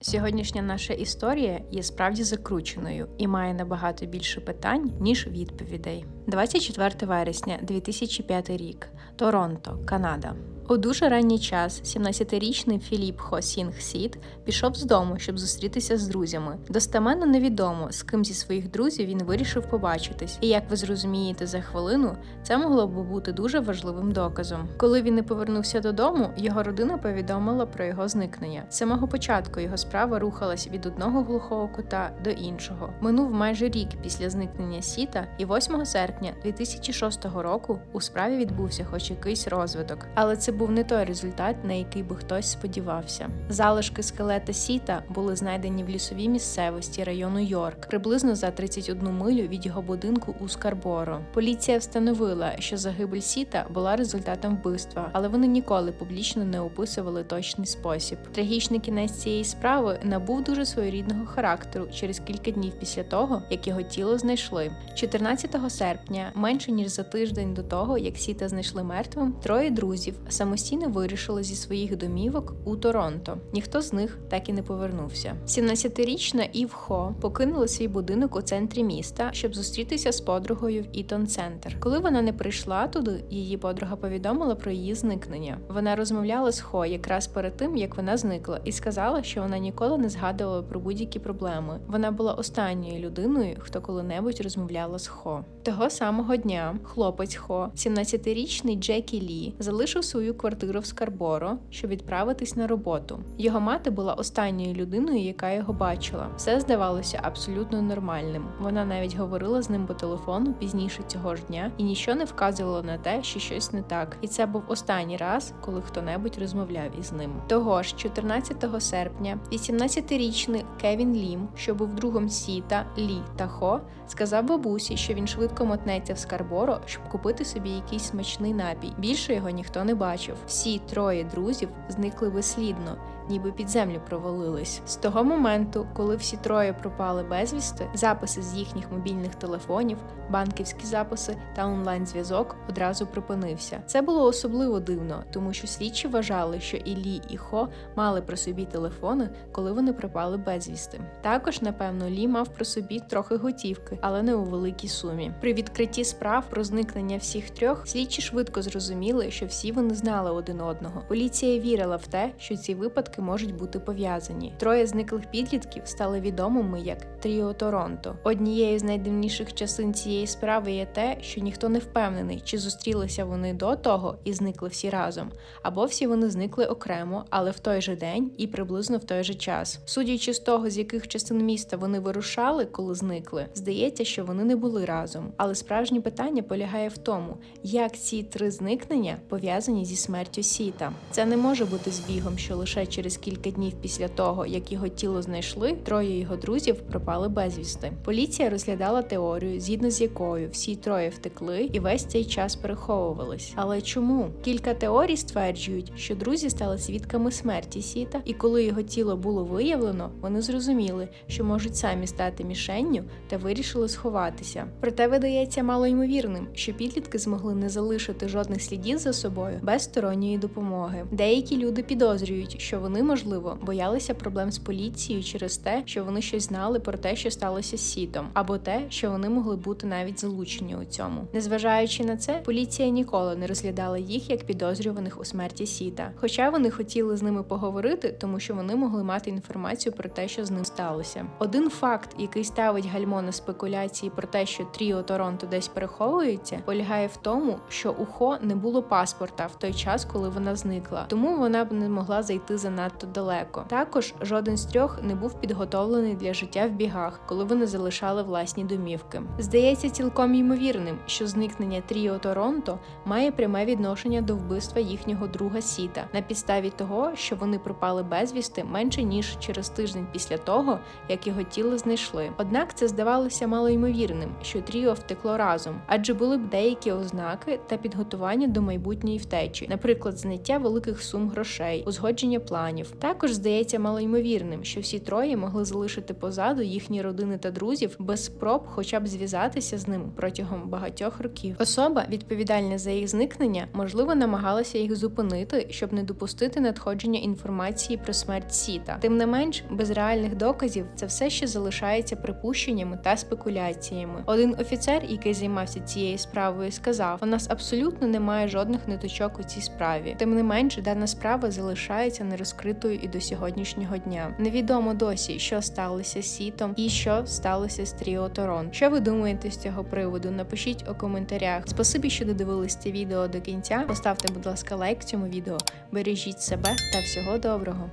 Сьогоднішня наша історія є справді закрученою і має набагато більше питань, ніж відповідей. 24 вересня 2005 рік. Торонто, Канада. У дуже ранній час 17-річний Філіп Хо Сінг Сіт пішов з дому, щоб зустрітися з друзями. Достеменно невідомо, з ким зі своїх друзів він вирішив побачитись. І як ви зрозумієте за хвилину, це могло б бути дуже важливим доказом. Коли він не повернувся додому, його родина повідомила про його зникнення. З самого початку його справа рухалась від одного глухого кута до іншого. Минув майже рік після зникнення Сіта, і 8 серпня 2006 року у справі відбувся хоч якийсь розвиток, але це був не той результат, на який би хтось сподівався. Залишки скелета Сіта були знайдені в лісовій місцевості району Йорк, приблизно за 31 милю від його будинку у Скарборо. Поліція встановила, що загибель Сіта була результатом вбивства, але вони ніколи публічно не описували точний спосіб. Трагічний кінець цієї справи набув дуже своєрідного характеру через кілька днів після того, як його тіло знайшли. 14 серпня, менше ніж за тиждень до того, як Сіта знайшли мертвим, троє друзів самостійно вирішили зі своїх домівок у Торонто. Ніхто з них так і не повернувся. 17-річна Ів Хо покинула свій будинок у центрі міста, щоб зустрітися з подругою в Ітон Центр. Коли вона не прийшла туди, її подруга повідомила про її зникнення. Вона розмовляла з Хо якраз перед тим, як вона зникла, і сказала, що вона ніколи не згадувала про будь-які проблеми. Вона була останньою людиною, хто коли-небудь розмовляла з Хо. Того самого дня хлопець Хо, 17-річний Джекі Лі, залишив свою квартиру в Скарборо, щоб відправитись на роботу. Його мати була останньою людиною, яка його бачила. Все здавалося абсолютно нормальним. Вона навіть говорила з ним по телефону пізніше цього ж дня, і нічого не вказувало на те, що щось не так. І це був останній раз, коли хто-небудь розмовляв із ним. Того ж, 14 серпня, 18-річний Кевін Лім, що був другом Сіта, Лі та Хо, сказав бабусі, що він швидко мотнеться в Скарборо, щоб купити собі якийсь смачний напій. Більше його ніхто не бачив. Всі троє друзів зникли безслідно, ніби під землю провалились. З того моменту, коли всі троє пропали безвісти, записи з їхніх мобільних телефонів, банківські записи та онлайн-зв'язок одразу припинився. Це було особливо дивно, тому що слідчі вважали, що і Лі, і Хо мали при собі телефони, коли вони пропали безвісти. Також, напевно, Лі мав при собі трохи готівки, але не у великій сумі. При відкритті справ про зникнення всіх трьох слідчі швидко зрозуміли, що всі вони знали один одного. Поліція вірила в те, що ці випадки можуть бути пов'язані. Троє зниклих підлітків стали відомими як Тріо Торонто. Однією з найдивніших частин цієї справи є те, що ніхто не впевнений, чи зустрілися вони до того і зникли всі разом, або всі вони зникли окремо, але в той же день і приблизно в той же час. Судячи з того, з яких частин міста вони вирушали, коли зникли, здається, що вони не були разом. Але справжнє питання полягає в тому, як ці три зникнення пов'язані зі смертю Сіта. Це не може бути збігом, що лише через кілька днів після того, як його тіло знайшли, троє його друзів пропали безвісти. Поліція розглядала теорію, згідно з якою всі троє втекли і весь цей час переховувались. Але чому? Кілька теорій стверджують, що друзі стали свідками смерті Сіта, і коли його тіло було виявлено, вони зрозуміли, що можуть самі стати мішенню та вирішили сховатися. Проте видається малоймовірним, що підлітки змогли не залишити жодних слідів за собою без сторонньої допомоги. Деякі люди підозрюють, що вони, можливо, боялися проблем з поліцією через те, що вони щось знали про те, що сталося з Сітом, або те, що вони могли бути навіть залучені у цьому. Незважаючи на це, поліція ніколи не розглядала їх як підозрюваних у смерті Сіта. Хоча вони хотіли з ними поговорити, тому що вони могли мати інформацію про те, що з ним сталося. Один факт, який ставить гальмо на спекуляції про те, що Тріо Торонто десь переховується, полягає в тому, що у Хо не було паспорта в той час, коли вона зникла, тому вона б не могла зайти занадто далеко. Також жоден з трьох не був підготовлений для життя в бігах, коли вони залишали власні домівки. Здається цілком ймовірним, що зникнення Тріо Торонто має пряме відношення до вбивства їхнього друга Сіта на підставі того, що вони пропали безвісти менше ніж через тиждень після того, як його тіло знайшли. Однак це здавалося малоймовірним, що Тріо втекло разом, адже були б деякі ознаки та підготування до майбутньої втечі, наприклад, зняття великих сум грошей, узгодження планів. Планів. Також здається малоймовірним, що всі троє могли залишити позаду їхні родини та друзів без спроб, хоча б зв'язатися з ним протягом багатьох років. Особа, відповідальна за їх зникнення, можливо, намагалася їх зупинити, щоб не допустити надходження інформації про смерть Сіта. Тим не менш, без реальних доказів це все ще залишається припущеннями та спекуляціями. Один офіцер, який займався цією справою, сказав: у нас абсолютно немає жодних ниточок у цій справі. Тим не менш, дана справа залишається нерозкритою і до сьогоднішнього дня. Невідомо досі, що сталося з Сітом і що сталося з Тріо Торон. Що ви думаєте з цього приводу? Напишіть у коментарях. Спасибі, що додивились це відео до кінця. Поставте, будь ласка, лайк цьому відео. Бережіть себе та всього доброго.